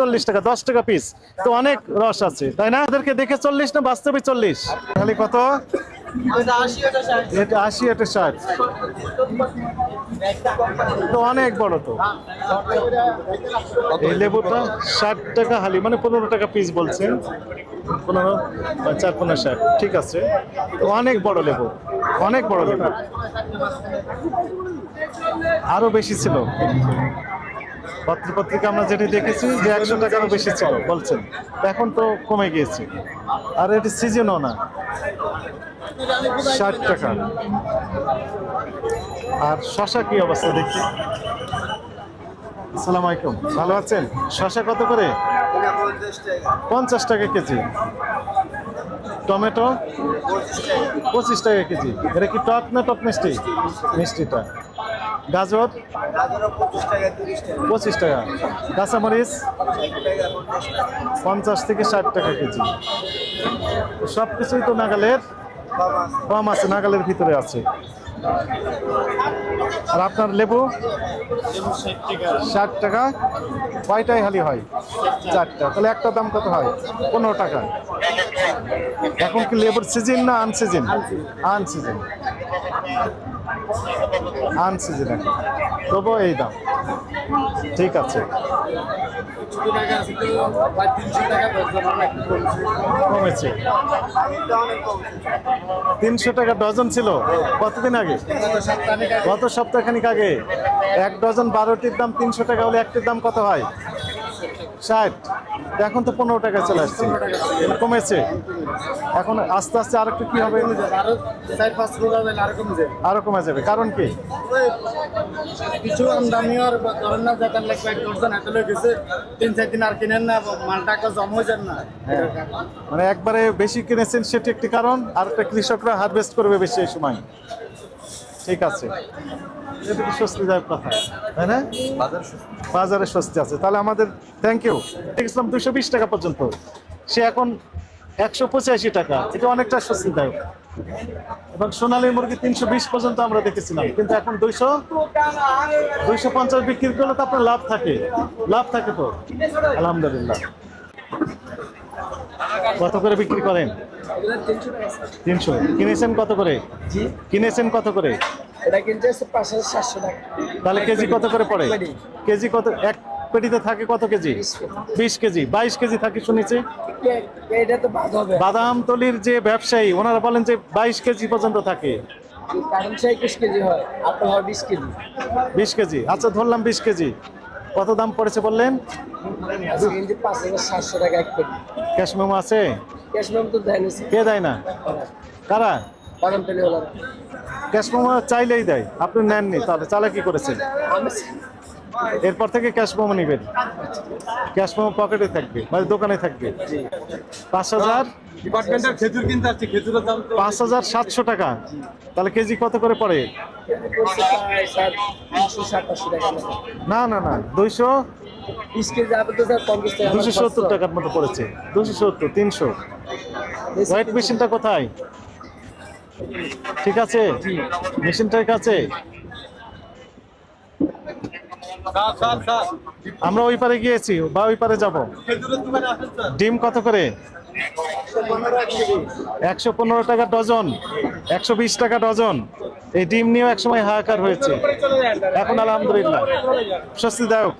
চল্লিশ টাকা, দশ টাকা পিস তো অনেক রস আছে, তাই না? ওদেরকে দেখে চল্লিশ না বাস্তবে চল্লিশ? খালি কত? এটা আশি এটা ষাট। তো অনেক বড় তো। এই লেবুটা ষাট টাকা হালি মানে পনেরো টাকা পিস বলছেন। পনেরো চার, পনেরো, ষাট। ঠিক আছে। তো অনেক বড় লেবু, অনেক বড় লেবু। আরও বেশি ছিল। পত্র পত্রিকা আমরা যেটি দেখেছি যে একশো টাকারও বেশি ছিল, বলছেন। এখন তো কমে গিয়েছে। আর এটি সিজনও না। ষাট টাকা। আর শশা কি অবস্থা দেখি। আসসালামু আলাইকুম। ভালো আছেন? শশা কত করে? পঞ্চাশ টাকা কেজি। টমেটো? পঁচিশ টাকা কেজি। এটা কি টক না টক মিষ্টি? মিষ্টিটা। গাজর পঁচিশ টাকা। কাঁচামরিচ? পঞ্চাশ থেকে ষাট টাকা কেজি। সব কিছুই তো নাগালের, কম আছে, নাগালের ভিতরে আছে। আর আপনার লেবু? ষাট টাকা। কয়টাই হালি হয়? চারটা। তাহলে একটা দাম কত হয়? পনেরো টাকা। এখন কি লেবার সিজন না আনসিজন আনসিজন আনসিজন এখন। তবুও এই দাম। ঠিক আছে। কমেছে। তিনশো টাকা ডজন ছিল। কতদিন আগে? গত সপ্তাহখানিক আগে। এক ডজন বারোটির দাম তিনশো টাকা হলে একটির দাম কত হয়? ষাট। এখন তো পনেরো টাকা চলে আসছে। কমেছে। এখন আস্তে আস্তে আর একটু কি হবে? আরও কমে যাবে। কারণ কি? কিছু আমদানি আর ধরেন না লাগবে এক ডজন এত লোক গেছে। তিন চার দিন আর কিনেন না মালটা জমা হয়ে যান না। মানে একবারে বেশি কিনেছেন সেটি একটি কারণ। আর একটা কৃষকরা হারভেস্ট করবে বেশি এই সময়। ঠিক আছে। এটা কি স্বস্তিদায়ক কথা। তাই না? বাজারে স্বস্তি। আছে। তাহলে আমাদের থ্যাংক ইউ দেখছিলাম দুশো বিশ টাকা পর্যন্ত। সে এখন একশো পঁচাশি টাকা। এটা অনেকটা স্বস্তিদায়ক। এবং সোনালী মুরগি তিনশো বিশ পর্যন্ত আমরা দেখেছিলাম। কিন্তু এখন দুইশো দুইশো পঞ্চাশ বিক্রি করলে তো আপনার লাভ থাকে। লাভ থাকে তো? আলহামদুলিল্লাহ। কত করে বিক্রি করেন? তিনশো। কিনেছেন কত করে? কিনেছেন কত করে? তাহলে কেজি কত করে পড়ে? কেজি কত এক পেটিতে থাকে কত কেজি? বিশ কেজি। বাইশ কেজি থাকে শুনেছি। বাদাম তলির যে ব্যবসায়ী ওনারা বলেন যে বাইশ কেজি পর্যন্ত থাকে। বিশ কেজি। আচ্ছা ধরলাম বিশ কেজি। কত দাম পড়েছে বললেন? আজকে কিনতে পাঁচ হাজার সাতশো টাকা এক ক্যাশ মেমো আছে? কে দেয় না? কারা? বাদাম ক্যাশ মেমো চাইলেই দেয়। আপনি নেননি তাহলে। চালাকি করেছেন। আমি এরপর থেকে ক্যাশ মেমো নেবেন ক্যাশ মেমো পকেটে থাকবে মানে দোকানে থাকবে। পাঁচ হাজার ডিপার্টমেন্টের খেজুর কিনতে আসছি খেজুরের দাম পাঁচ হাজার সাতশো টাকা। তাহলে কেজি কত করে পড়ে। না না না দুইশো দুশো সত্তর টাকার মতো পড়েছে। দুশো সত্তর তিনশো। ওয়েট মেশিনটা কোথায়? ঠিক আছে? মেশিনটার কাছে আমরা ওই পারে গিয়েছি বা ওই পারে যাব। ডিম কত করে? একশো পনেরো টাকা ডজন একশো বিশ টাকা ডজন। এই ডিম নিয়েও একসময় হাহাকার হয়েছে। এখন আলহামদুলিল্লাহ। স্বস্তিদায়ক।